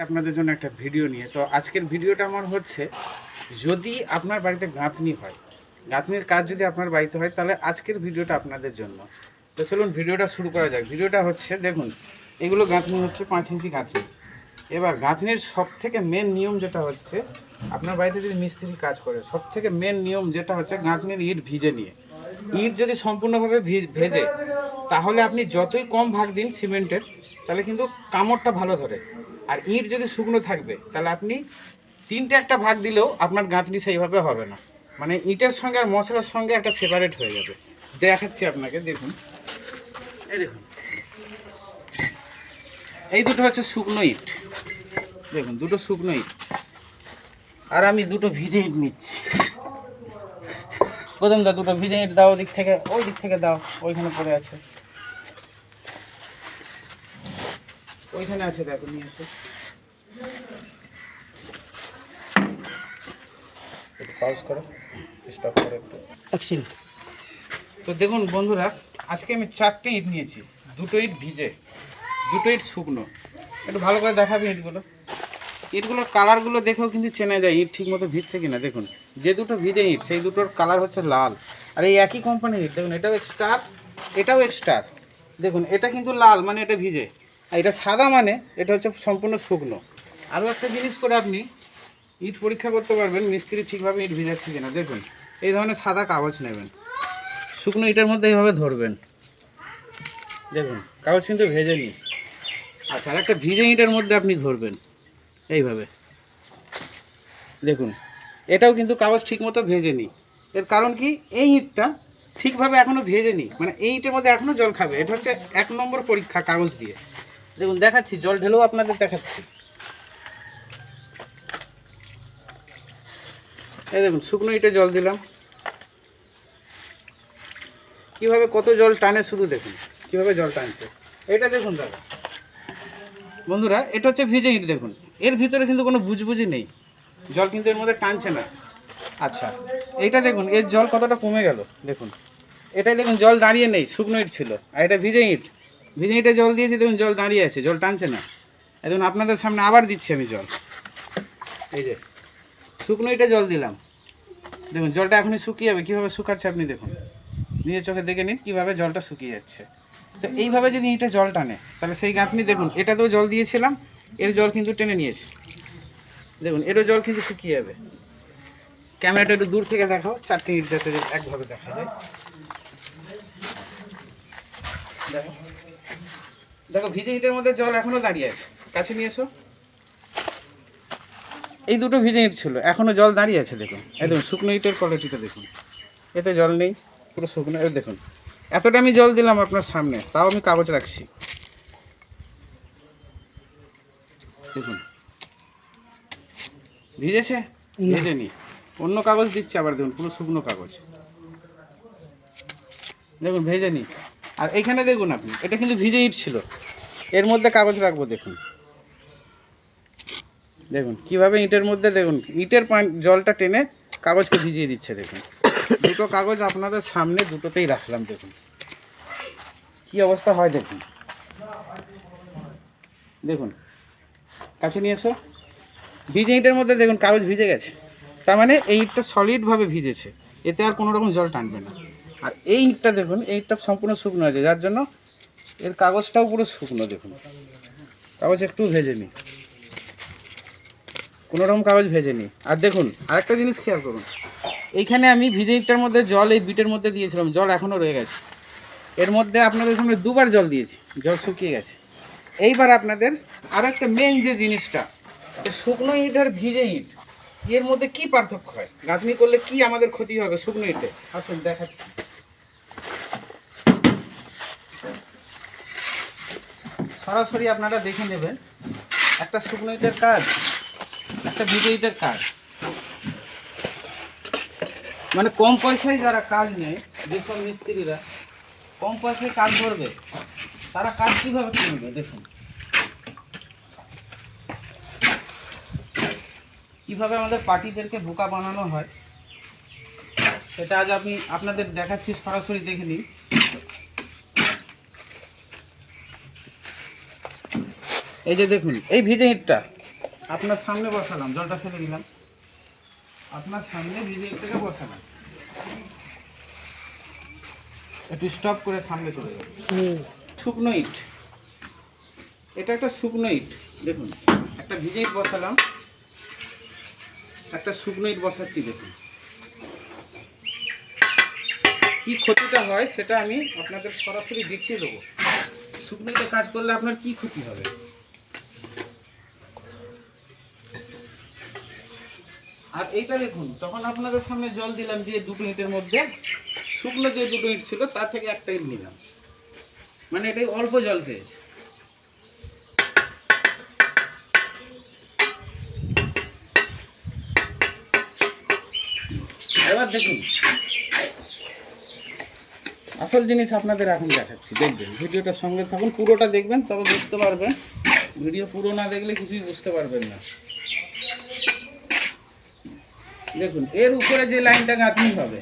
আপনাদের জন্য একটা ভিডিও নিয়ে। তো আজকের ভিডিওটা আমার হচ্ছে, যদি আপনার বাড়িতে গাঁথনি হয়, গাঁথনির কাজ যদি আপনার বাড়িতে হয়, তাহলে আজকের ভিডিওটা আপনাদের জন্য। তো চলুন ভিডিওটা শুরু করা যাক। ভিডিওটা হচ্ছে, দেখুন, এগুলো গাঁথনি হচ্ছে পাঁচ ইঞ্চি গাঁথনি। এবার গাঁথনির সব থেকে মেন নিয়ম যেটা হচ্ছে, আপনার বাড়িতে যদি মিস্ত্রি কাজ করে সব থেকে মেন নিয়ম যেটা হচ্ছে গাঁথনির ইট ভিজে নিয়ে। ইট যদি সম্পূর্ণভাবে ভিজ- ভেজে, তাহলে আপনি যতই কম ভাগ দিন সিমেন্টের, তাহলে কিন্তু কামড়টা ভালো ধরে। আর ইট যদি শুকনো থাকবে, তাহলে আপনি তিনটে একটা ভাগ দিলেও আপনার গাঁথনি সেইভাবে হবে না। মানে ইটের সঙ্গে আর মশলার সঙ্গে একটা সেপারেট হয়ে যাবে। দেখাচ্ছি আপনাকে, দেখুন। এই দেখুন। এই দুটো হচ্ছে শুকনো ইট। দেখুন, দুটো শুকনো ইট। আর আমি দুটো ভিজে ইট নিচ্ছি। প্রথম দা, দুটো ভিজে ইট দাও ওদিক থেকে ওই দিক থেকে দাও, ওইখানে পড়ে আছে। ওইখানে আছে দেখো নিয়ে এসো একটু পাউজ করো স্টপ করো একটু। অ্যাকশন তো দেখুন বন্ধুরা আজকে আমি চারটে ইট নিয়েছি। দুটো ইট ভিজে দুটো ইট শুকনো। একটু ভালো করে দেখাবি ইটগুলো। ইটগুলোর কালারগুলো দেখেও কিন্তু চেনা যায় ইট ঠিক মতো ভিজছে কিনা। দেখুন যে দুটো ভিজে ইট সেই দুটোর কালার হচ্ছে লাল। আর এই একই কোম্পানির ইট দেখুন এটাও এক্সটার এটাও এক্সটার দেখুন এটা কিন্তু লাল মানে এটা ভিজে। আর এটা সাদা মানে এটা হচ্ছে সম্পূর্ণ শুকনো। আরও একটা জিনিস করে আপনি ইট পরীক্ষা করতে পারবেন, মিস্ত্রি ঠিকভাবে ইট ভিজাচ্ছে কিনা। দেখুন, এই ধরনের সাদা কাগজ নেবেন। শুকনো ইটার মধ্যে এইভাবে ধরবেন। দেখুন, কাগজ কিন্তু ভেজে নিই আচ্ছা আর একটা ভিজে ইটের মধ্যে আপনি ধরবেন, এইভাবে। দেখুন, এটাও কিন্তু কাগজ ঠিকমতো ভেজে নিই এর কারণ কি? এই ইটটা ঠিকভাবে এখনও ভেজে নিই মানে এই ইটের মধ্যে এখনও জল খাবে। এটা হচ্ছে এক নম্বর পরীক্ষা কাগজ দিয়ে। দেখুন, দেখাচ্ছি, জল ঢেলেও আপনাদের দেখাচ্ছি। এই দেখুন, শুকনো ইটে জল দিলাম। কীভাবে কত জল টানে শুধু দেখুন, কীভাবে জল টানছে। এটা দেখুন দাদা। বন্ধুরা, এটা হচ্ছে ভিজে ইট, দেখুন। এর ভিতরে কিন্তু কোনো বুঝবুঝি নেই। জল কিন্তু এর মধ্যে টানছে না। আচ্ছা এইটা দেখুন, এর জল কতটা কমে গেল, দেখুন। এটাই দেখুন, জল দাঁড়িয়ে নেই, শুকনো ইট ছিল, আর এটা ভিজে ইট। ভিজে ইটে জল দিয়েছি, দেখুন জল দাঁড়িয়ে আছে, জল টানছে না। এখন আপনাদের সামনে আবার দিচ্ছি আমি জল। এই যে, শুকনো ইটে জল দিলাম। দেখুন, জলটা এখনই শুকিয়ে যাবে, কীভাবে শুকাচ্ছে আপনি দেখুন। নিজের চোখে দেখে নিন, কীভাবে জলটা শুকিয়ে যাচ্ছে। তো এইভাবে যদি ইটে জল টানে, তাহলে সেই গাঁথনি, দেখুন, এটাতেও জল দিয়েছিলাম, এর জল কিন্তু টেনে নিয়েছে। দেখুন, এরও জল কিন্তু শুকিয়ে যাবে। ক্যামেরাটা একটু দূর থেকে দেখাও, চারটে ইট যাতে একভাবে দেখা যায়। দেখো। দেখো ভিজে ইটের মধ্যে জল এখনও দাঁড়িয়ে আছে। কাছে নিয়ে এসো। এই দুটো ভিজে ইট ছিল এখনও জল দাঁড়িয়ে আছে দেখুন। একদম শুকনো ইটের কোয়ালিটিটা দেখুন। এতে জল নেই পুরো শুকনো। দেখুন এতটা আমি জল দিলাম আপনার সামনে তাও আমি কাগজ রাখছি। দেখুন। ভিজেছে? ভিজে নি অন্য কাগজ দিচ্ছে আবার দেখুন পুরো শুকনো কাগজ। দেখুন ভেজে নি আর এখানে দেখুন আপনি, এটা কিন্তু ভিজে ইট ছিল। এর মধ্যে কাগজ রাখব, দেখুন। দেখুন, কীভাবে ইটের মধ্যে, দেখুন, ইটের জলটা টেনে কাগজকে ভিজিয়ে দিচ্ছে, দেখুন। দুটো কাগজ আপনাদের সামনে দুটোতেই রাখলাম, দেখুন। কি অবস্থা হয়, দেখুন। দেখুন, কাছে নিয়ে এসো। ভিজে ইটের মধ্যে, দেখুন, কাগজ ভিজে গেছে। তার মানে এই ইটটা সলিডভাবে ভিজেছে। এতে আর কোনো রকম জল টানবে না। আর এই ইটটা দেখুন এই ইটটা সম্পূর্ণ শুকনো আছে যার জন্য এর কাগজটাও পুরো শুকনো দেখুন। কাগজ একটু ভেজে নিই। কোনো রকম কাগজ ভেজে নিই। আর দেখুন, আরেকটা জিনিস খেয়াল করুন। এইখানে আমি ভিজে ইটটার মধ্যে জল, এই বিটের মধ্যে দিয়েছিলাম, জল এখনও রয়ে গেছে। এর মধ্যে আপনাদের সামনে দুবার জল দিয়েছি, জল শুকিয়ে গেছে। এইবার আপনাদের আরও একটা মেন যে জিনিসটা শুকনো ইট আর ভিজে ইট এর মধ্যে কি পার্থক্য হয়? গাঁথনি করলে কি আমাদের ক্ষতি হবে শুকনো ইটে আসুন, দেখাচ্ছি। সরাসরি আপনারা দেখে নেবেন, একটা শুকনো ইটের কাজ, একটা ভিজে ইটের কাজ। মানে কম পয়সায় যারা কাজ নেয়, যেসব মিস্ত্রিরা, কম পয়সায় কাজ করবে, তারা কাজ কীভাবে করবে দেখুন। কীভাবে আমাদের পার্টিদেরকে বোকা বানানো হয় সেটা আজ আমি আপনাদের দেখাচ্ছি সরাসরি দেখে নিন। এই যে দেখুন এই ভিজে ইটটা আপনার সামনে বসালাম জলটা ফেলে দিলাম। আপনার সামনে ভিজে থেকে বসালাম। একটু স্টপ করে সামনে চলে যাবে শুকনো ইট। এটা একটা শুকনো ইট দেখুন। একটা ভিজে ইট বসালাম। একটা শুকনো ইট বসাচ্ছি দেখুন। কি ক্ষতিটা হয় সেটা আমি আপনাদের সরাসরি দেখিয়ে দেবো। শুকনো ইটে কাজ করলে আপনার কি ক্ষতি হবে? আর এইটা দেখুন, তখন আপনাদের সামনে জল দিলাম যে দুটো ইটের মধ্যে। শুকনো যে দুটো ইট ছিল তার থেকে একটা ইট নিলাম। মানে এটাই অল্প জল পেয়েছে এবার দেখুন। আসল জিনিস আপনাদের এখন দেখাচ্ছি, দেখবেন, ভিডিওটার সঙ্গে থাকুন, পুরোটা দেখবেন, তবে বুঝতে পারবেন, ভিডিও পুরো না দেখলে কিছুই বুঝতে পারবেন না। দেখুন, এর উপরে যে লাইনটা গাঁথনি হবে,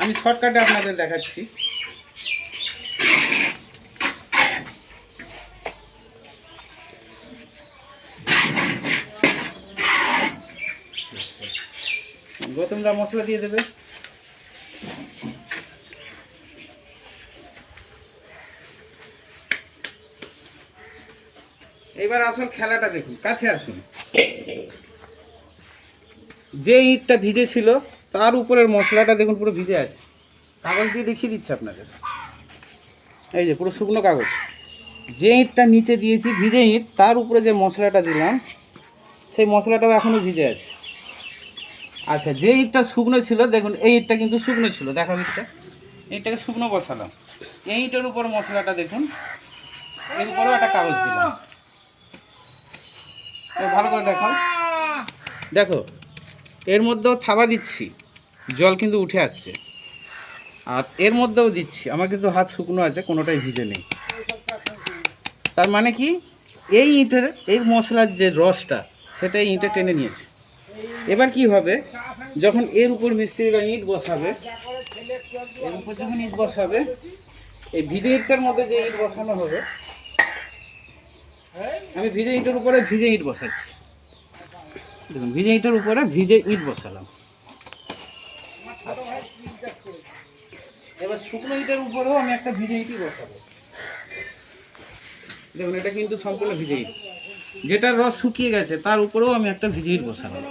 আমি শর্টকাটে আপনাদের দেখাচ্ছি। গৌতমদা মশলা দিয়ে দেবে। এবার আসল খেলাটা দেখুন, কাছে আসুন। যে ইটটা ভিজে ছিল তার উপরের মশলাটা দেখুন, পুরো ভিজে আছে। কাগজ দিয়ে দেখিয়ে দিচ্ছে আপনাদের। এই যে, পুরো শুকনো কাগজ। যে ইটটা নিচে দিয়েছি, ভিজে ইট, তার উপরে যে মশলাটা দিলাম, সেই মশলাটাও এখনও ভিজে আছে। আচ্ছা যে ইটটা শুকনো ছিল, দেখুন, এই ইটটা কিন্তু শুকনো ছিল, দেখা দিচ্ছে এইটাকে শুকনো বসালাম। এই ইটের উপর মশলাটা দেখুন, এর উপরেও একটা কাগজ এবার ভালো করে দেখাও। দেখো, এর মধ্যেও থাবা দিচ্ছি, জল কিন্তু উঠে আসছে। আর এর মধ্যেও দিচ্ছি, আমার কিন্তু হাত শুকনো আছে, কোনোটাই ভিজে নেই। তার মানে কি, এই ইটের, এই মশলার যে রসটা, সেটা ইঁটে টেনে নিয়েছে। এবার কি হবে? যখন এর উপর মিস্ত্রিরা ইট বসাবে, এর উপর যখন ইট বসাবে, এই ভিজে ইটটার মধ্যে যে ইট বসানো হবে, আমি ভিজে ইটের উপরে ভিজে ইট বসাচ্ছি। দেখুন, ভিজে ইটের উপরে ভিজে ইট বসালাম। আচ্ছা। এবার শুকনো ইটের উপরেও আমি একটা ভিজে ইটই বসাবো। দেখুন, এটা কিন্তু সম্পূর্ণ ভিজে ইট। যেটার রস শুকিয়ে গেছে, তার উপরেও আমি একটা ভিজে ইট বসালাম।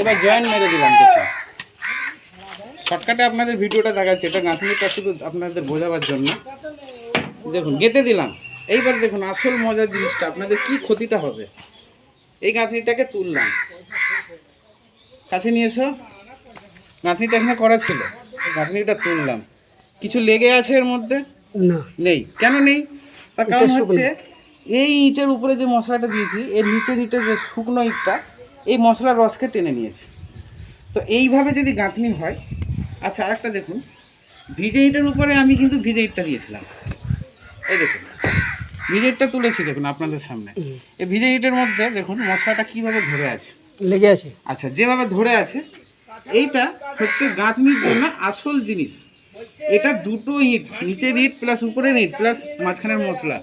এবার জয়েন্ট মেরে দিলাম দেখুন। শর্টকাটে আপনাদের ভিডিওটা দেখাচ্ছে এটা গাঁথনিটা শুধু আপনাদের বোঝাবার জন্য। দেখুন গেঁথে দিলাম। এইবার দেখুন আসল মজার জিনিসটা আপনাদের কি ক্ষতিটা হবে? এই গাঁথনিটাকে তুললাম। কাছে নিয়ে এসো। গাঁথনিটা এখানে করা ছিল। গাঁথনিটা তুললাম। কিছু লেগে আছে এর মধ্যে? না। নেই। কেন নেই? তার কারণ হচ্ছে এই ইটের উপরে যে মশলাটা দিয়েছি এর নিচের ইটের যে শুকনো ইটটা এই মশলার রসকে টেনে নিয়েছে। তো এইভাবে যদি গাঁথনি হয় আচ্ছা আরেকটা দেখুন। ভিজে ইটের উপরে আমি কিন্তু ভিজে ইটটা দিয়েছিলাম। এই দেখুন ভিজে ইটটা তুলেছি দেখুন আপনাদের সামনে। এই ভিজে ইটের মধ্যে দেখুন মশলাটা কীভাবে ধরে আছে। লেগে আছে। আচ্ছা যেভাবে ধরে আছে এইটা হচ্ছে গাঁথনির জন্য আসল জিনিস। এটা দুটো ইট নিচের ইট প্লাস উপরের ইট প্লাস মাঝখানের মশলা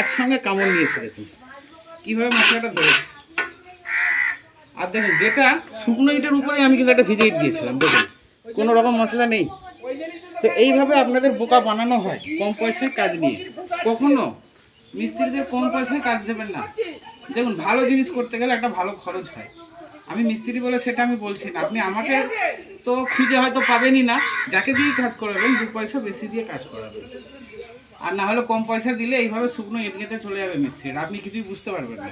একসঙ্গে কামড় নিয়েছে দেখুন। কীভাবে মশলাটা ধরেছে? আর দেখুন, যেটা শুকনো ইটের উপরে আমি কিন্তু একটা ভিজে ইট দিয়েছিলাম, দেখুন। কোনো রকম মশলা নেই। তো এইভাবে আপনাদের বোকা বানানো হয় কম পয়সায় কাজ নিয়ে। কখনো মিস্ত্রিদের কম পয়সায় কাজ দেবেন না। দেখুন, ভালো জিনিস করতে গেলে একটা ভালো খরচ হয়। আমি মিস্ত্রি বলে সেটা আমি বলছি না। আপনি আমাকে তো খুঁজে হয়তো পাবেনই না। যাকে দিয়েই কাজ করাবেন, দু পয়সা বেশি দিয়ে কাজ করাবেন। আর না হলে কম পয়সা দিলে এইভাবে শুকনো এমনিতে চলে যাবে মিস্ত্রির। আপনি কিছুই বুঝতে পারবেন না।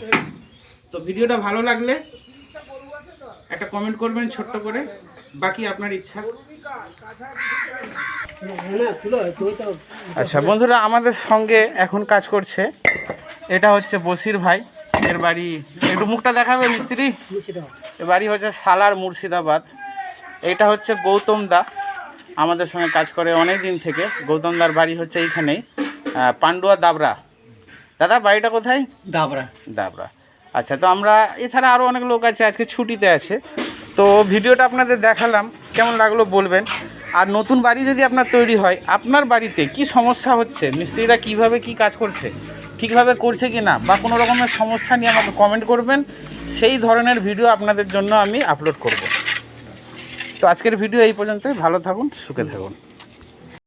তো ভিডিওটা ভালো লাগলে একটা কমেন্ট করবেন ছোট্ট করে। বাকি আপনার ইচ্ছা। আচ্ছা বন্ধুরা আমাদের সঙ্গে এখন কাজ করছে। এটা হচ্ছে বসির ভাই এর বাড়ি। একটু মুখটা দেখাবে মিস্ত্রি? এর বাড়ি হচ্ছে সালার মুর্শিদাবাদ। এটা হচ্ছে গৌতম দা। আমাদের সঙ্গে কাজ করে অনেক দিন থেকে। গৌতম দার বাড়ি হচ্ছে এইখানেই। পান্ডুয়া দাবরা দাদা বাড়িটা কোথায়? দাবরা দাবরা আচ্ছা তো আমরা এছাড়া আরও অনেক লোক আছে, আজকে ছুটিতে আছে। তো ভিডিওটা আপনাদের দেখালাম, কেমন লাগল বলবেন। আর নতুন বাড়ি যদি আপনার তৈরি হয়, আপনার বাড়িতে কি সমস্যা হচ্ছে? মিস্ত্রিরা কীভাবে কি কাজ করছে? ঠিকভাবে করছে কি না বা কোনো রকমের সমস্যা নিয়ে আমাকে কমেন্ট করবেন। সেই ধরনের ভিডিও আপনাদের জন্য আমি আপলোড করব। তো আজকের ভিডিও এই পর্যন্তই। ভালো থাকুন, সুখে থাকুন।